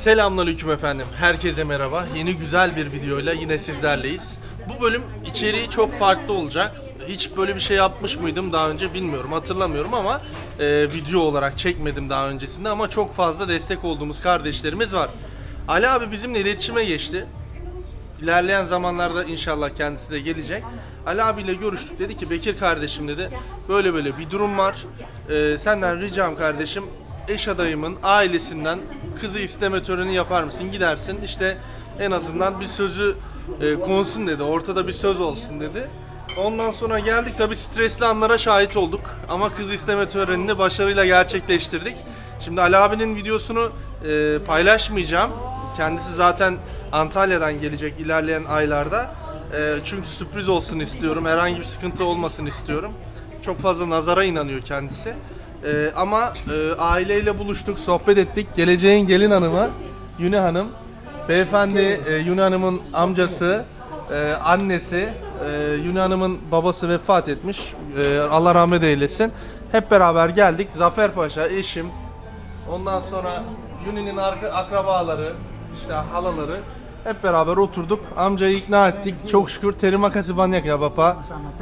Selamünaleyküm efendim. Herkese merhaba. Yeni güzel bir videoyla yine sizlerleyiz. Bu bölüm içeriği çok farklı olacak. Hiç böyle bir şey yapmış mıydım daha önce bilmiyorum, hatırlamıyorum ama e, video olarak çekmedim daha öncesinde ama çok fazla destek olduğumuz kardeşlerimiz var. Ali abi bizimle iletişime geçti. İlerleyen zamanlarda inşallah kendisi de gelecek. Ali abiyle görüştük. Dedi ki Bekir kardeşim dedi. Böyle böyle bir durum var. Ee, senden ricam kardeşim eş adayımın ailesinden kızı isteme töreni yapar mısın? Gidersin işte en azından bir sözü e, konsun dedi. Ortada bir söz olsun dedi. Ondan sonra geldik tabi stresli anlara şahit olduk. Ama kız isteme törenini başarıyla gerçekleştirdik. Şimdi Ali abinin videosunu e, paylaşmayacağım. Kendisi zaten Antalya'dan gelecek ilerleyen aylarda. Ee, çünkü sürpriz olsun istiyorum. Herhangi bir sıkıntı olmasın istiyorum. Çok fazla nazara inanıyor kendisi. Ee, ama e, aileyle buluştuk, sohbet ettik. Geleceğin gelin hanımı Yüne Hanım. Beyefendi e, Yüne Hanım'ın amcası, e, annesi, e, Yüne Hanım'ın babası vefat etmiş. E, Allah rahmet eylesin. Hep beraber geldik. Zafer Paşa, eşim, Ondan sonra Yuni'nin arka, akrabaları, işte halaları hep beraber oturduk. Amcayı ikna ettik. Çok şükür terima kasih banyak ya Bapak.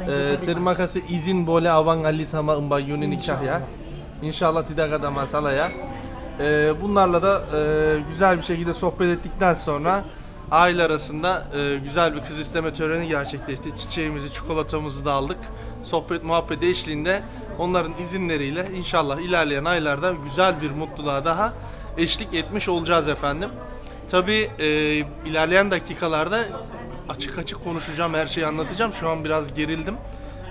Ee, terima kasih izin boleh abang Ali sama Mbak Yuni nikah ya. İnşallah tidak ada masalah ya. Ee, bunlarla da e, güzel bir şekilde sohbet ettikten sonra aile arasında e, güzel bir kız isteme töreni gerçekleşti. Çiçeğimizi, çikolatamızı da aldık. Sohbet muhabbet eşliğinde onların izinleriyle inşallah ilerleyen aylarda güzel bir mutluluğa daha eşlik etmiş olacağız efendim. Tabi ilerleyen dakikalarda açık açık konuşacağım, her şeyi anlatacağım. Şu an biraz gerildim.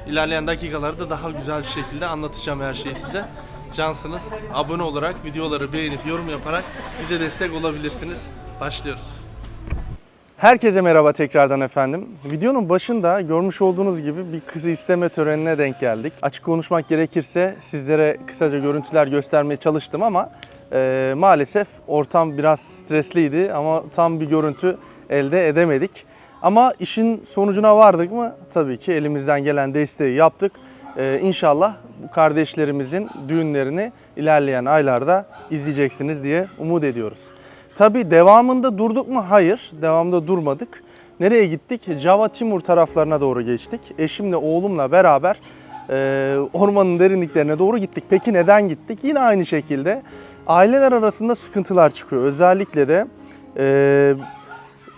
İlerleyen dakikalarda daha güzel bir şekilde anlatacağım her şeyi size. Cansınız. Abone olarak, videoları beğenip, yorum yaparak bize destek olabilirsiniz. Başlıyoruz. Herkese merhaba tekrardan efendim. Videonun başında görmüş olduğunuz gibi bir kızı isteme törenine denk geldik. Açık konuşmak gerekirse sizlere kısaca görüntüler göstermeye çalıştım ama e, maalesef ortam biraz stresliydi ama tam bir görüntü elde edemedik. Ama işin sonucuna vardık mı? Tabii ki elimizden gelen desteği yaptık. Ee, inşallah kardeşlerimizin düğünlerini ilerleyen aylarda izleyeceksiniz diye umut ediyoruz. Tabii devamında durduk mu? Hayır, devamında durmadık. Nereye gittik? Java Timur taraflarına doğru geçtik. Eşimle oğlumla beraber e, ormanın derinliklerine doğru gittik. Peki neden gittik? Yine aynı şekilde aileler arasında sıkıntılar çıkıyor. Özellikle de e,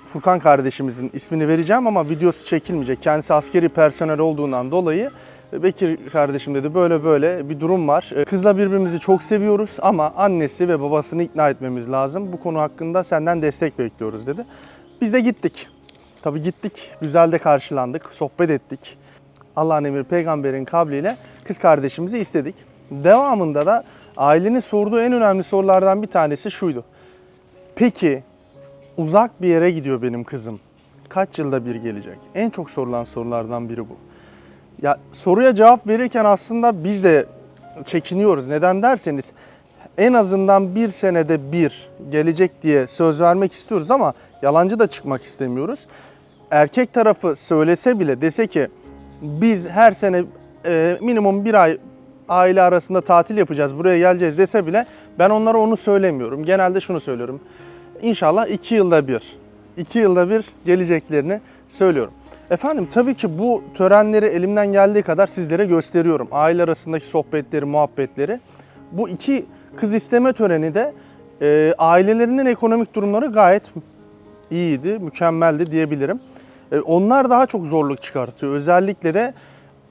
Furkan kardeşimizin ismini vereceğim ama videosu çekilmeyecek. Kendisi askeri personel olduğundan dolayı Bekir kardeşim dedi böyle böyle bir durum var. Kızla birbirimizi çok seviyoruz ama annesi ve babasını ikna etmemiz lazım. Bu konu hakkında senden destek bekliyoruz dedi. Biz de gittik. Tabii gittik. Güzel de karşılandık. Sohbet ettik. Allah'ın emri peygamberin kabliyle kız kardeşimizi istedik. Devamında da ailenin sorduğu en önemli sorulardan bir tanesi şuydu. Peki uzak bir yere gidiyor benim kızım. Kaç yılda bir gelecek? En çok sorulan sorulardan biri bu. Ya soruya cevap verirken aslında biz de çekiniyoruz. Neden derseniz en azından bir senede bir gelecek diye söz vermek istiyoruz ama yalancı da çıkmak istemiyoruz. Erkek tarafı söylese bile dese ki biz her sene e, minimum bir ay aile arasında tatil yapacağız buraya geleceğiz dese bile ben onlara onu söylemiyorum. Genelde şunu söylüyorum. İnşallah iki yılda bir, iki yılda bir geleceklerini söylüyorum. Efendim tabii ki bu törenleri elimden geldiği kadar sizlere gösteriyorum. Aile arasındaki sohbetleri, muhabbetleri. Bu iki kız isteme töreni de e, ailelerinin ekonomik durumları gayet iyiydi, mükemmeldi diyebilirim. E, onlar daha çok zorluk çıkartıyor. Özellikle de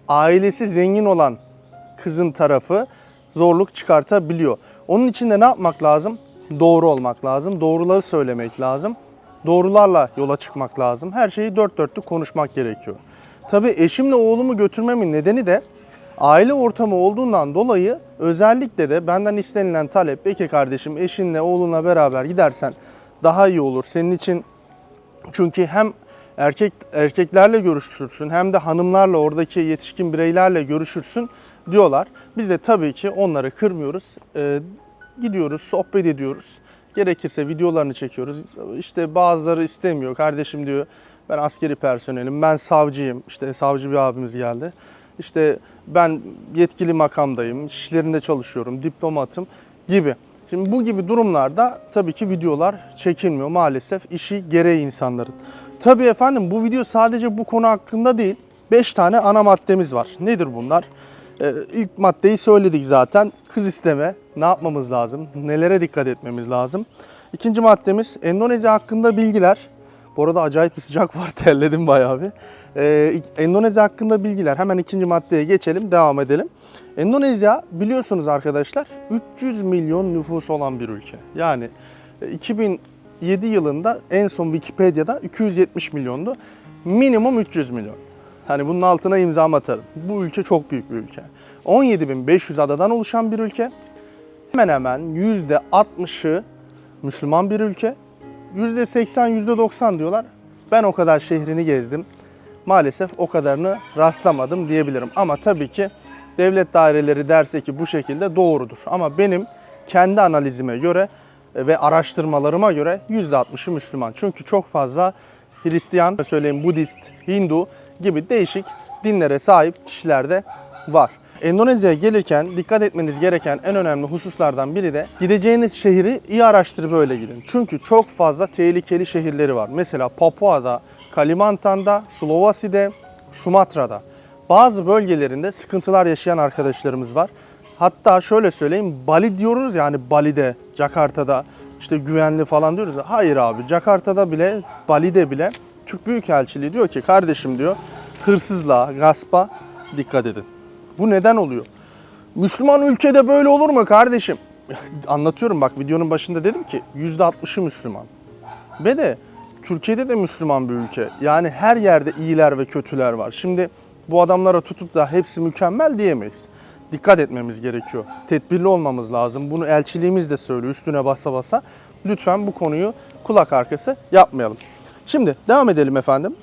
ailesi zengin olan kızın tarafı zorluk çıkartabiliyor. Onun için de ne yapmak lazım? Doğru olmak lazım, doğruları söylemek lazım doğrularla yola çıkmak lazım. Her şeyi dört dörtlük konuşmak gerekiyor. Tabii eşimle oğlumu götürmemin nedeni de aile ortamı olduğundan dolayı özellikle de benden istenilen talep Bekir kardeşim eşinle oğlunla beraber gidersen daha iyi olur. Senin için çünkü hem erkek erkeklerle görüşürsün hem de hanımlarla oradaki yetişkin bireylerle görüşürsün diyorlar. Biz de tabii ki onları kırmıyoruz. Ee, gidiyoruz, sohbet ediyoruz. Gerekirse videolarını çekiyoruz. İşte bazıları istemiyor. Kardeşim diyor ben askeri personelim, ben savcıyım. İşte savcı bir abimiz geldi. İşte ben yetkili makamdayım, işlerinde çalışıyorum, diplomatım gibi. Şimdi bu gibi durumlarda tabii ki videolar çekilmiyor maalesef işi gereği insanların. Tabii efendim bu video sadece bu konu hakkında değil. 5 tane ana maddemiz var. Nedir bunlar? Ee, ilk maddeyi söyledik zaten. Kız isteme. Ne yapmamız lazım? Nelere dikkat etmemiz lazım? İkinci maddemiz Endonezya hakkında bilgiler. Bu arada acayip bir sıcak var. Terledim bayağı bir. Ee, Endonezya hakkında bilgiler. Hemen ikinci maddeye geçelim. Devam edelim. Endonezya biliyorsunuz arkadaşlar 300 milyon nüfusu olan bir ülke. Yani e, 2007 yılında en son Wikipedia'da 270 milyondu. Minimum 300 milyon. Hani bunun altına imza atarım. Bu ülke çok büyük bir ülke. 17.500 adadan oluşan bir ülke. Hemen hemen %60'ı Müslüman bir ülke. %80, %90 diyorlar. Ben o kadar şehrini gezdim. Maalesef o kadarını rastlamadım diyebilirim. Ama tabii ki devlet daireleri derse ki bu şekilde doğrudur. Ama benim kendi analizime göre ve araştırmalarıma göre %60'ı Müslüman. Çünkü çok fazla Hristiyan, söyleyeyim Budist, Hindu gibi değişik dinlere sahip kişiler de var. Endonezya'ya gelirken dikkat etmeniz gereken en önemli hususlardan biri de gideceğiniz şehri iyi araştırıp öyle gidin. Çünkü çok fazla tehlikeli şehirleri var. Mesela Papua'da, Kalimantan'da, Sulawesi'de, Sumatra'da. Bazı bölgelerinde sıkıntılar yaşayan arkadaşlarımız var. Hatta şöyle söyleyeyim Bali diyoruz yani Bali'de, Jakarta'da işte güvenli falan diyoruz. Hayır abi Jakarta'da bile, Bali'de bile Türk Büyükelçiliği diyor ki kardeşim diyor hırsızlığa, gaspa dikkat edin. Bu neden oluyor? Müslüman ülkede böyle olur mu kardeşim? Anlatıyorum bak videonun başında dedim ki %60'ı Müslüman. Ve de Türkiye'de de Müslüman bir ülke. Yani her yerde iyiler ve kötüler var. Şimdi bu adamlara tutup da hepsi mükemmel diyemeyiz. Dikkat etmemiz gerekiyor. Tedbirli olmamız lazım. Bunu elçiliğimiz de söylüyor üstüne basa basa. Lütfen bu konuyu kulak arkası yapmayalım. Şimdi devam edelim efendim.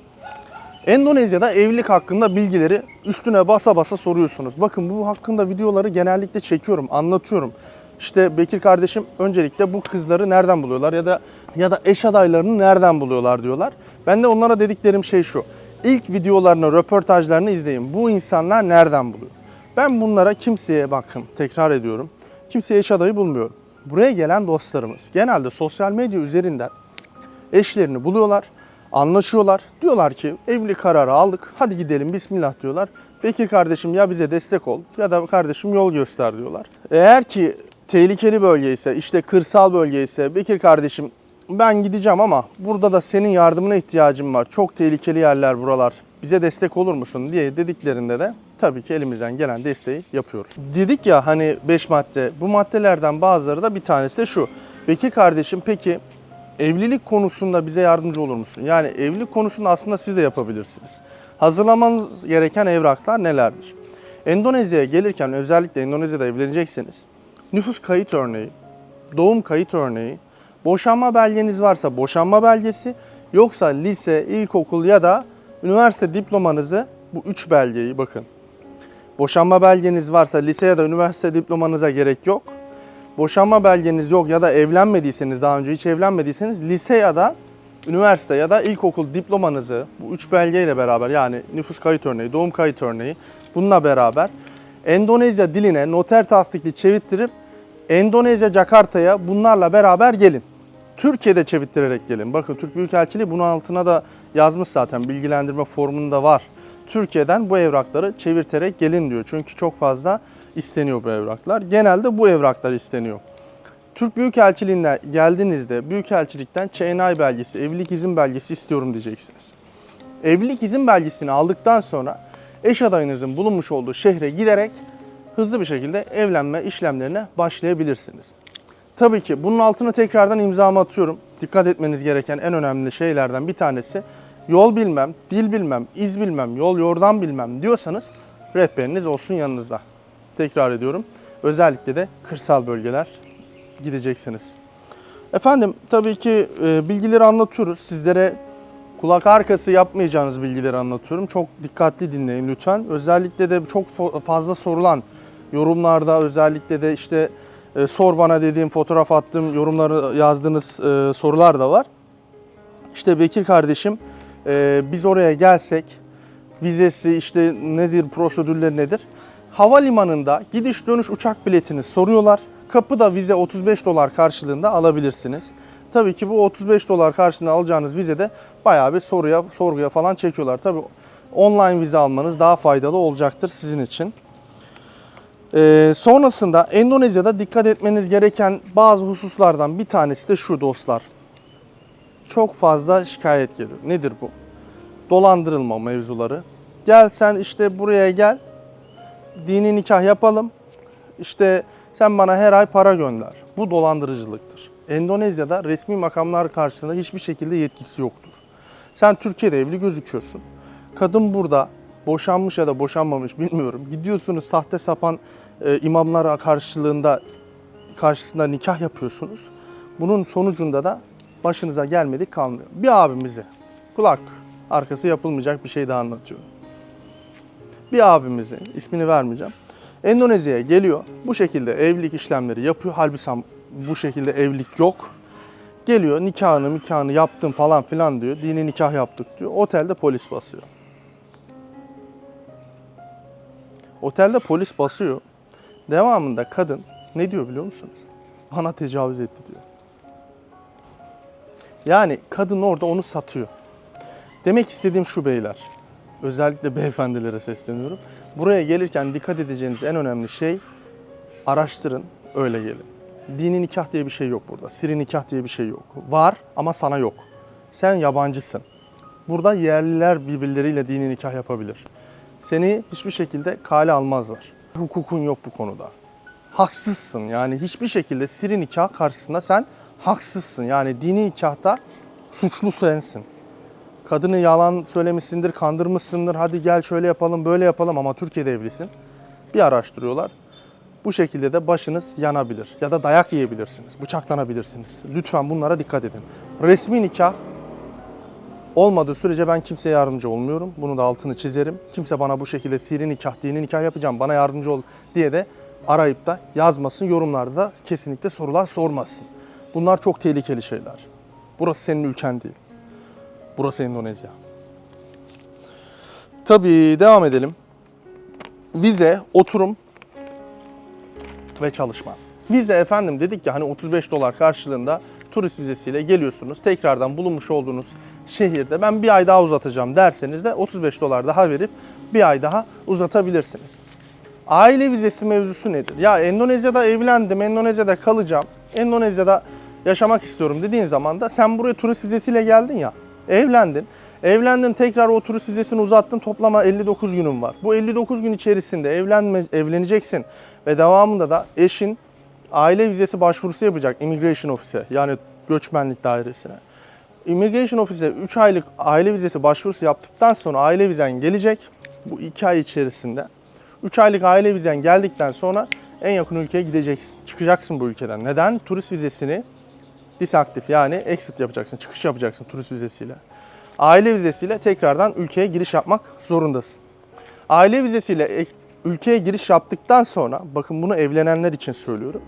Endonezya'da evlilik hakkında bilgileri üstüne basa basa soruyorsunuz. Bakın bu hakkında videoları genellikle çekiyorum, anlatıyorum. İşte Bekir kardeşim öncelikle bu kızları nereden buluyorlar ya da ya da eş adaylarını nereden buluyorlar diyorlar. Ben de onlara dediklerim şey şu. İlk videolarını, röportajlarını izleyin. Bu insanlar nereden buluyor? Ben bunlara kimseye bakın tekrar ediyorum. Kimseye eş adayı bulmuyorum. Buraya gelen dostlarımız genelde sosyal medya üzerinden eşlerini buluyorlar, anlaşıyorlar. Diyorlar ki evlilik kararı aldık, hadi gidelim bismillah diyorlar. Bekir kardeşim ya bize destek ol ya da kardeşim yol göster diyorlar. Eğer ki tehlikeli bölge ise, işte kırsal bölge ise Bekir kardeşim ben gideceğim ama burada da senin yardımına ihtiyacım var. Çok tehlikeli yerler buralar. Bize destek olur musun diye dediklerinde de tabii ki elimizden gelen desteği yapıyoruz. Dedik ya hani 5 madde. Bu maddelerden bazıları da bir tanesi de şu. Bekir kardeşim peki evlilik konusunda bize yardımcı olur musun? Yani evlilik konusunda aslında siz de yapabilirsiniz. Hazırlamanız gereken evraklar nelerdir? Endonezya'ya gelirken özellikle Endonezya'da evlenecekseniz nüfus kayıt örneği, doğum kayıt örneği, boşanma belgeniz varsa boşanma belgesi, yoksa lise, ilkokul ya da üniversite diplomanızı bu üç belgeyi bakın. Boşanma belgeniz varsa lise ya da üniversite diplomanıza gerek yok. Boşanma belgeniz yok ya da evlenmediyseniz daha önce hiç evlenmediyseniz lise ya da üniversite ya da ilkokul diplomanızı bu üç belgeyle beraber yani nüfus kayıt örneği, doğum kayıt örneği bununla beraber Endonezya diline noter tasdikli çevirttirip Endonezya Jakarta'ya bunlarla beraber gelin. Türkiye'de çevirttirerek gelin. Bakın Türk Büyükelçiliği bunun altına da yazmış zaten bilgilendirme formunda var. Türkiye'den bu evrakları çevirterek gelin diyor. Çünkü çok fazla isteniyor bu evraklar. Genelde bu evraklar isteniyor. Türk Büyükelçiliğinden geldiğinizde Büyükelçilikten ÇNI belgesi, evlilik izin belgesi istiyorum diyeceksiniz. Evlilik izin belgesini aldıktan sonra eş adayınızın bulunmuş olduğu şehre giderek hızlı bir şekilde evlenme işlemlerine başlayabilirsiniz. Tabii ki bunun altına tekrardan imzamı atıyorum. Dikkat etmeniz gereken en önemli şeylerden bir tanesi yol bilmem, dil bilmem, iz bilmem, yol yordan bilmem diyorsanız rehberiniz olsun yanınızda. Tekrar ediyorum. Özellikle de kırsal bölgeler gideceksiniz. Efendim tabii ki e, bilgileri anlatıyoruz. Sizlere kulak arkası yapmayacağınız bilgileri anlatıyorum. Çok dikkatli dinleyin lütfen. Özellikle de çok fazla sorulan yorumlarda özellikle de işte e, sor bana dediğim fotoğraf attığım yorumları yazdığınız e, sorular da var. İşte Bekir kardeşim e, biz oraya gelsek vizesi işte nedir prosedürleri nedir? Havalimanında gidiş dönüş uçak biletini soruyorlar. Kapıda vize 35 dolar karşılığında alabilirsiniz. Tabii ki bu 35 dolar karşılığında alacağınız vizede bayağı bir soruya, sorguya falan çekiyorlar. Tabii online vize almanız daha faydalı olacaktır sizin için. Ee, sonrasında Endonezya'da dikkat etmeniz gereken bazı hususlardan bir tanesi de şu dostlar. Çok fazla şikayet geliyor. Nedir bu? Dolandırılma mevzuları. Gel sen işte buraya gel. Dini nikah yapalım. İşte sen bana her ay para gönder. Bu dolandırıcılıktır. Endonezya'da resmi makamlar karşısında hiçbir şekilde yetkisi yoktur. Sen Türkiye'de evli gözüküyorsun. Kadın burada boşanmış ya da boşanmamış bilmiyorum. Gidiyorsunuz sahte sapan e, imamlar karşılığında karşısında nikah yapıyorsunuz. Bunun sonucunda da başınıza gelmedik kalmıyor. Bir abimize kulak arkası yapılmayacak bir şey daha anlatıyorum. Bir abimizin ismini vermeyeceğim. Endonezya'ya geliyor. Bu şekilde evlilik işlemleri yapıyor. Halbuki bu şekilde evlilik yok. Geliyor nikahını nikahını yaptım falan filan diyor. Dini nikah yaptık diyor. Otelde polis basıyor. Otelde polis basıyor. Devamında kadın ne diyor biliyor musunuz? Bana tecavüz etti diyor. Yani kadın orada onu satıyor. Demek istediğim şu beyler. Özellikle beyefendilere sesleniyorum. Buraya gelirken dikkat edeceğiniz en önemli şey araştırın, öyle gelin. Dini nikah diye bir şey yok burada. Siri nikah diye bir şey yok. Var ama sana yok. Sen yabancısın. Burada yerliler birbirleriyle dini nikah yapabilir. Seni hiçbir şekilde kale almazlar. Hukukun yok bu konuda. Haksızsın yani hiçbir şekilde siri nikah karşısında sen haksızsın. Yani dini nikahta suçlu sensin. Kadını yalan söylemişsindir, kandırmışsındır. Hadi gel şöyle yapalım, böyle yapalım ama Türkiye'de evlisin. Bir araştırıyorlar. Bu şekilde de başınız yanabilir ya da dayak yiyebilirsiniz, bıçaklanabilirsiniz. Lütfen bunlara dikkat edin. Resmi nikah olmadığı sürece ben kimseye yardımcı olmuyorum. Bunu da altını çizerim. Kimse bana bu şekilde siri nikah, dini nikah yapacağım, bana yardımcı ol diye de arayıp da yazmasın. Yorumlarda da kesinlikle sorular sormasın. Bunlar çok tehlikeli şeyler. Burası senin ülken değil. Burası Endonezya. Tabii devam edelim. Vize, oturum ve çalışma. Vize efendim dedik ya hani 35 dolar karşılığında turist vizesiyle geliyorsunuz. Tekrardan bulunmuş olduğunuz şehirde ben bir ay daha uzatacağım derseniz de 35 dolar daha verip bir ay daha uzatabilirsiniz. Aile vizesi mevzusu nedir? Ya Endonezya'da evlendim, Endonezya'da kalacağım, Endonezya'da yaşamak istiyorum dediğin zaman da sen buraya turist vizesiyle geldin ya, evlendin. Evlendin tekrar o turist vizesini uzattın toplama 59 günün var. Bu 59 gün içerisinde evlenme, evleneceksin ve devamında da eşin aile vizesi başvurusu yapacak Immigration Office'e yani göçmenlik dairesine. Immigration Office'e 3 aylık aile vizesi başvurusu yaptıktan sonra aile vizen gelecek. Bu 2 ay içerisinde. 3 aylık aile vizen geldikten sonra en yakın ülkeye gideceksin. Çıkacaksın bu ülkeden. Neden? Turist vizesini disaktif yani exit yapacaksın, çıkış yapacaksın turist vizesiyle. Aile vizesiyle tekrardan ülkeye giriş yapmak zorundasın. Aile vizesiyle ek- ülkeye giriş yaptıktan sonra, bakın bunu evlenenler için söylüyorum.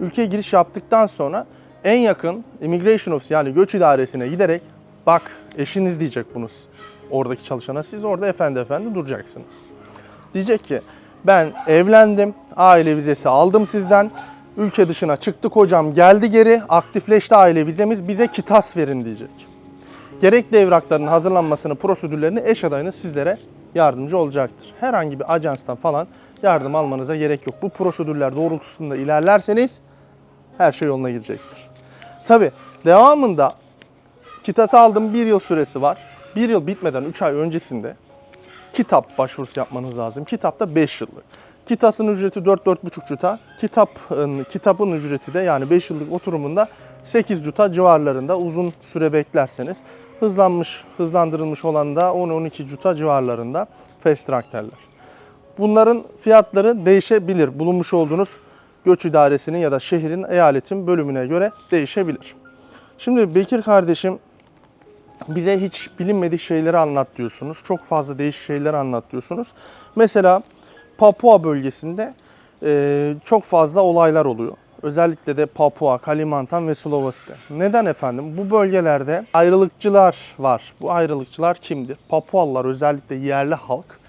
Ülkeye giriş yaptıktan sonra en yakın Immigration Office yani göç idaresine giderek bak eşiniz diyecek bunu oradaki çalışana siz orada efendi efendi duracaksınız. Diyecek ki ben evlendim, aile vizesi aldım sizden. Ülke dışına çıktık hocam geldi geri aktifleşti aile vizemiz bize kitas verin diyecek. Gerekli evrakların hazırlanmasını, prosedürlerini eş adayınız sizlere yardımcı olacaktır. Herhangi bir ajanstan falan yardım almanıza gerek yok. Bu prosedürler doğrultusunda ilerlerseniz her şey yoluna girecektir. Tabi devamında kitası aldım bir yıl süresi var. Bir yıl bitmeden 3 ay öncesinde kitap başvurusu yapmanız lazım. Kitap da 5 yıllık. Kitasın ücreti 4-4,5 cuta. Kitapın, kitabın ücreti de yani 5 yıllık oturumunda 8 cuta civarlarında uzun süre beklerseniz. Hızlanmış, hızlandırılmış olan da 10-12 cuta civarlarında fast track derler. Bunların fiyatları değişebilir. Bulunmuş olduğunuz göç idaresinin ya da şehrin, eyaletin bölümüne göre değişebilir. Şimdi Bekir kardeşim bize hiç bilinmedik şeyleri anlat diyorsunuz. Çok fazla değişik şeyler anlat diyorsunuz. Mesela Papua bölgesinde e, çok fazla olaylar oluyor. Özellikle de Papua, Kalimantan ve Sulawesi'de. Neden efendim? Bu bölgelerde ayrılıkçılar var. Bu ayrılıkçılar kimdir? Papualılar özellikle yerli halk.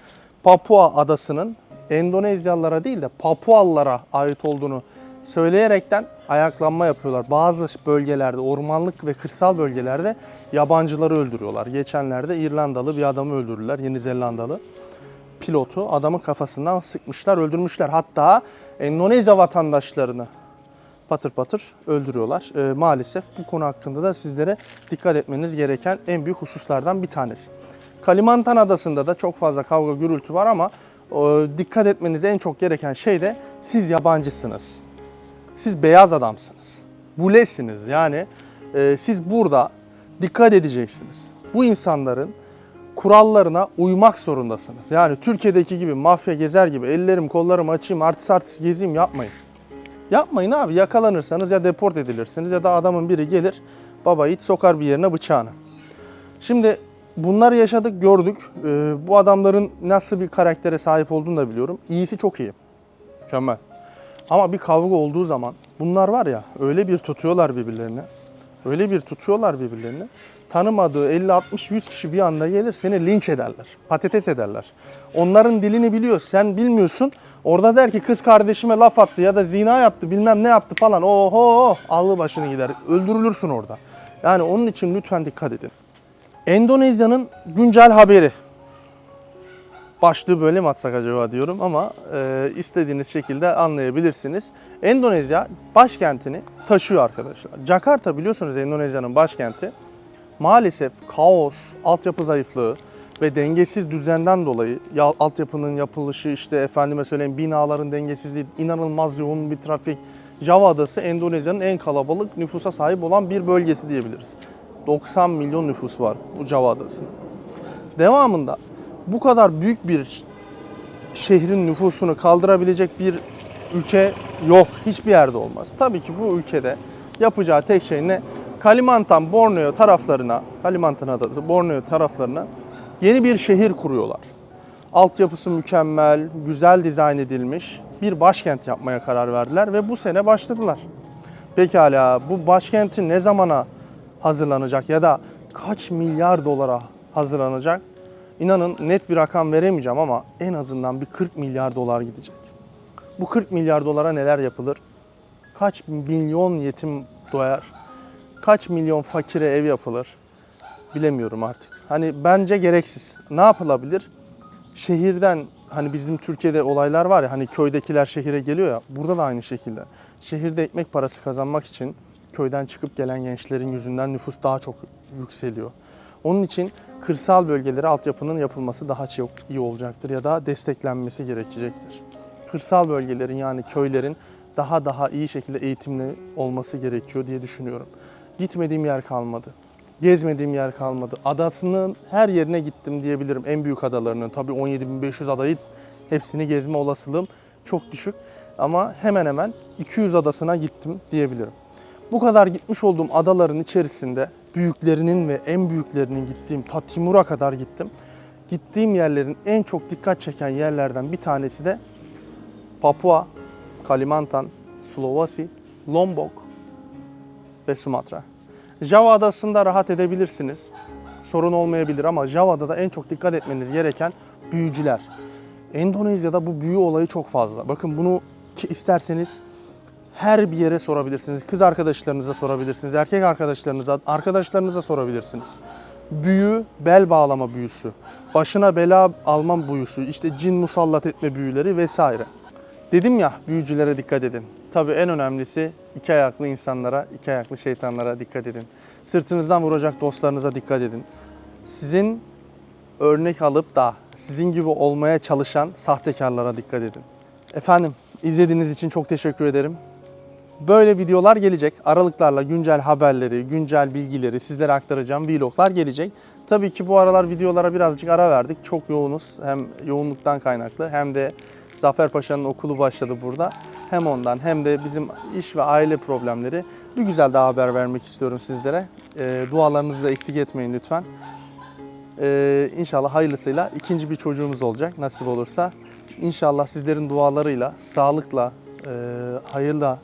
Papua adasının Endonezyalılara değil de Papualılara ait olduğunu söyleyerekten ayaklanma yapıyorlar. Bazı bölgelerde, ormanlık ve kırsal bölgelerde yabancıları öldürüyorlar. Geçenlerde İrlandalı bir adamı öldürdüler, Yeni Zelandalı. Pilotu adamın kafasından sıkmışlar, öldürmüşler. Hatta Endonezya vatandaşlarını patır patır öldürüyorlar. Ee, maalesef bu konu hakkında da sizlere dikkat etmeniz gereken en büyük hususlardan bir tanesi. Kalimantan Adası'nda da çok fazla kavga gürültü var ama e, dikkat etmeniz en çok gereken şey de siz yabancısınız. Siz beyaz adamsınız. Bulesiniz yani e, siz burada dikkat edeceksiniz. Bu insanların kurallarına uymak zorundasınız. Yani Türkiye'deki gibi mafya gezer gibi ellerim kollarımı açayım artist artist gezeyim yapmayın. Yapmayın abi yakalanırsanız ya deport edilirsiniz ya da adamın biri gelir baba yiğit sokar bir yerine bıçağını. Şimdi bunları yaşadık gördük. Ee, bu adamların nasıl bir karaktere sahip olduğunu da biliyorum. İyisi çok iyi. Mükemmel. Ama bir kavga olduğu zaman bunlar var ya öyle bir tutuyorlar birbirlerini. Öyle bir tutuyorlar birbirlerini. Tanımadığı 50 60 100 kişi bir anda gelir seni linç ederler. Patates ederler. Onların dilini biliyor. Sen bilmiyorsun. Orada der ki kız kardeşime laf attı ya da zina yaptı bilmem ne yaptı falan. Oho allı başını gider. Öldürülürsün orada. Yani onun için lütfen dikkat edin. Endonezya'nın güncel haberi. Başlığı böyle mi atsak acaba diyorum ama e, istediğiniz şekilde anlayabilirsiniz. Endonezya başkentini taşıyor arkadaşlar. Jakarta biliyorsunuz Endonezya'nın başkenti. Maalesef kaos, altyapı zayıflığı ve dengesiz düzenden dolayı ya, altyapının yapılışı işte efendime söyleyeyim binaların dengesizliği, inanılmaz yoğun bir trafik. Java Adası Endonezya'nın en kalabalık nüfusa sahip olan bir bölgesi diyebiliriz. 90 milyon nüfus var bu Java Adası'nın. Devamında bu kadar büyük bir şehrin nüfusunu kaldırabilecek bir ülke yok. Hiçbir yerde olmaz. Tabii ki bu ülkede yapacağı tek şey ne? Kalimantan, Borneo taraflarına, Kalimantan adası, Borneo taraflarına yeni bir şehir kuruyorlar. Altyapısı mükemmel, güzel dizayn edilmiş bir başkent yapmaya karar verdiler ve bu sene başladılar. Pekala bu başkentin ne zamana hazırlanacak ya da kaç milyar dolara hazırlanacak? İnanın net bir rakam veremeyeceğim ama en azından bir 40 milyar dolar gidecek. Bu 40 milyar dolara neler yapılır? Kaç milyon yetim doyar? Kaç milyon fakire ev yapılır? Bilemiyorum artık. Hani bence gereksiz. Ne yapılabilir? Şehirden hani bizim Türkiye'de olaylar var ya hani köydekiler şehire geliyor ya burada da aynı şekilde. Şehirde ekmek parası kazanmak için köyden çıkıp gelen gençlerin yüzünden nüfus daha çok yükseliyor. Onun için kırsal bölgelere altyapının yapılması daha çok iyi olacaktır ya da desteklenmesi gerekecektir. Kırsal bölgelerin yani köylerin daha daha iyi şekilde eğitimli olması gerekiyor diye düşünüyorum. Gitmediğim yer kalmadı. Gezmediğim yer kalmadı. Adasının her yerine gittim diyebilirim. En büyük adalarının. Tabii 17.500 adayı hepsini gezme olasılığım çok düşük. Ama hemen hemen 200 adasına gittim diyebilirim. Bu kadar gitmiş olduğum adaların içerisinde büyüklerinin ve en büyüklerinin gittiğim ta Timur'a kadar gittim. Gittiğim yerlerin en çok dikkat çeken yerlerden bir tanesi de Papua, Kalimantan, Sulawesi, Lombok ve Sumatra. Java adasında rahat edebilirsiniz. Sorun olmayabilir ama Java'da da en çok dikkat etmeniz gereken büyücüler. Endonezya'da bu büyü olayı çok fazla. Bakın bunu isterseniz her bir yere sorabilirsiniz. Kız arkadaşlarınıza sorabilirsiniz, erkek arkadaşlarınıza, arkadaşlarınıza sorabilirsiniz. Büyü, bel bağlama büyüsü, başına bela alma büyüsü, işte cin musallat etme büyüleri vesaire. Dedim ya büyücülere dikkat edin. Tabii en önemlisi iki ayaklı insanlara, iki ayaklı şeytanlara dikkat edin. Sırtınızdan vuracak dostlarınıza dikkat edin. Sizin örnek alıp da sizin gibi olmaya çalışan sahtekarlara dikkat edin. Efendim izlediğiniz için çok teşekkür ederim. Böyle videolar gelecek. Aralıklarla güncel haberleri, güncel bilgileri sizlere aktaracağım vloglar gelecek. Tabii ki bu aralar videolara birazcık ara verdik. Çok yoğunuz. Hem yoğunluktan kaynaklı hem de Zafer Paşa'nın okulu başladı burada. Hem ondan hem de bizim iş ve aile problemleri. Bir güzel daha haber vermek istiyorum sizlere. Ee, dualarınızı da eksik etmeyin lütfen. Ee, inşallah hayırlısıyla ikinci bir çocuğumuz olacak nasip olursa. İnşallah sizlerin dualarıyla, sağlıkla, e, hayırla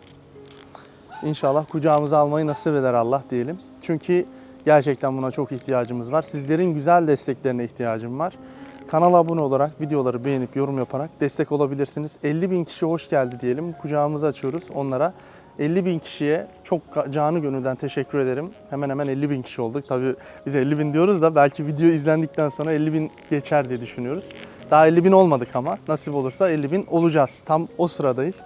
İnşallah kucağımıza almayı nasip eder Allah diyelim. Çünkü gerçekten buna çok ihtiyacımız var. Sizlerin güzel desteklerine ihtiyacım var. Kanala abone olarak, videoları beğenip, yorum yaparak destek olabilirsiniz. 50 bin kişi hoş geldi diyelim. Kucağımızı açıyoruz onlara. 50 bin kişiye çok canı gönülden teşekkür ederim. Hemen hemen 50 bin kişi olduk. Tabii biz 50 bin diyoruz da belki video izlendikten sonra 50 bin geçer diye düşünüyoruz. Daha 50 bin olmadık ama nasip olursa 50 bin olacağız. Tam o sıradayız.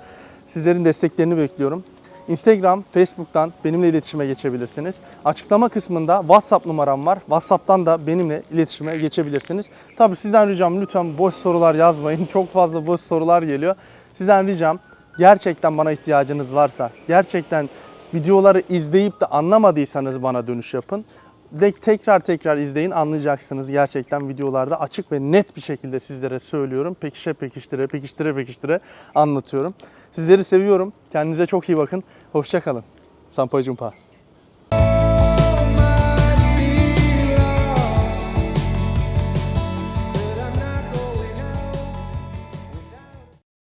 Sizlerin desteklerini bekliyorum. Instagram, Facebook'tan benimle iletişime geçebilirsiniz. Açıklama kısmında WhatsApp numaram var. WhatsApp'tan da benimle iletişime geçebilirsiniz. Tabii sizden ricam lütfen boş sorular yazmayın. Çok fazla boş sorular geliyor. Sizden ricam gerçekten bana ihtiyacınız varsa, gerçekten videoları izleyip de anlamadıysanız bana dönüş yapın. De tekrar tekrar izleyin anlayacaksınız gerçekten videolarda açık ve net bir şekilde sizlere söylüyorum. Pekişe pekiştire pekiştire pekiştire anlatıyorum. Sizleri seviyorum. Kendinize çok iyi bakın. Hoşça kalın. Sampay Cumpa.